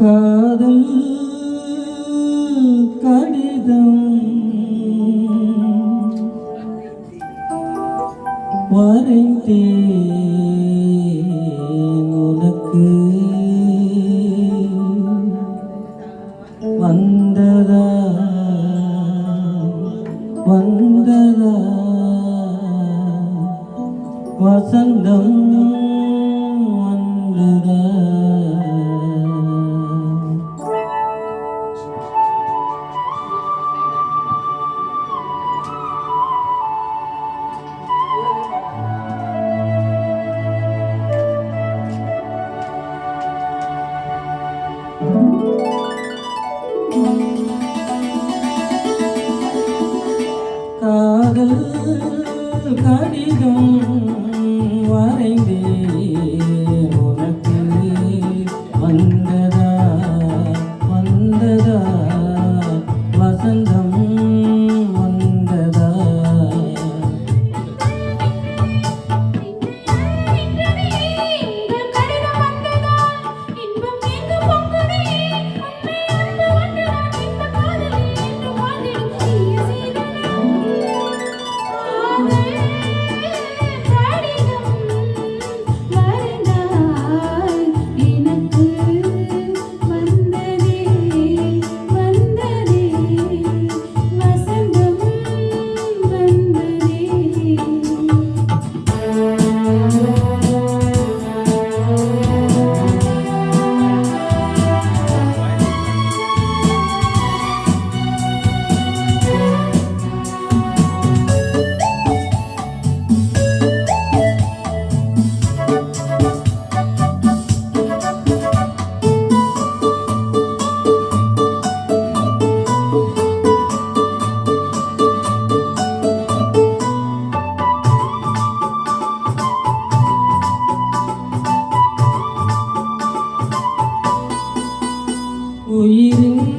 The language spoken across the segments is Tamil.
காதல் கடிதம். வரைந்தேன் உனக்கு. வந்ததா? வந்ததா? வசந்தம் வந்ததா? கடிதம் வரைந்தே உயிரின்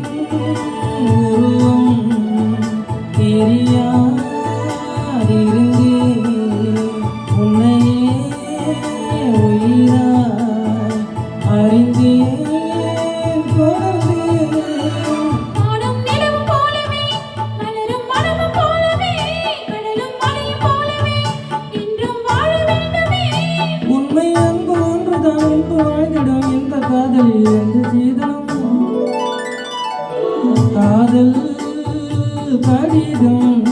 உருவம் தெரியாதிருந்தே உன்னையே உயிரா அறிந்தே உண்மை அன்பு ஒன்றுதான் இன்பு வாழ்ந்திடும் இந்த காதலில் எந்த செய்த கடிதம்.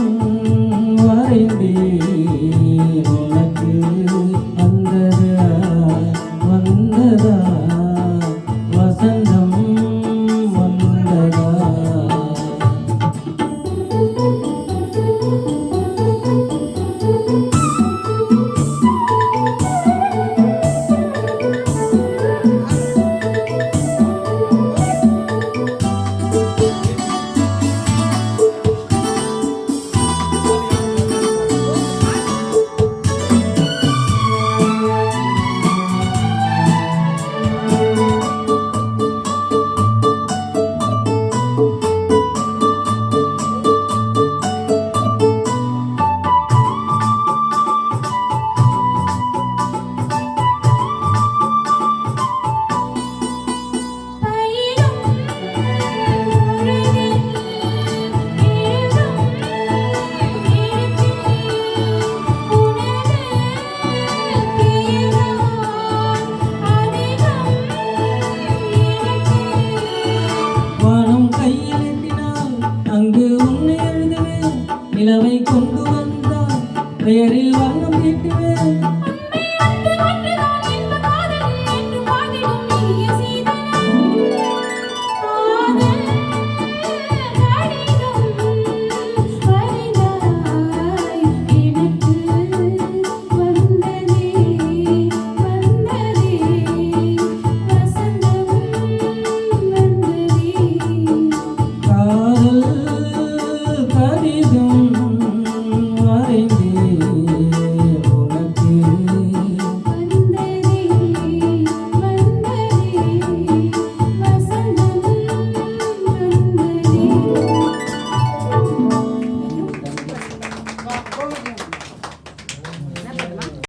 பேரில் வண்ணம் தீட்டுவேன்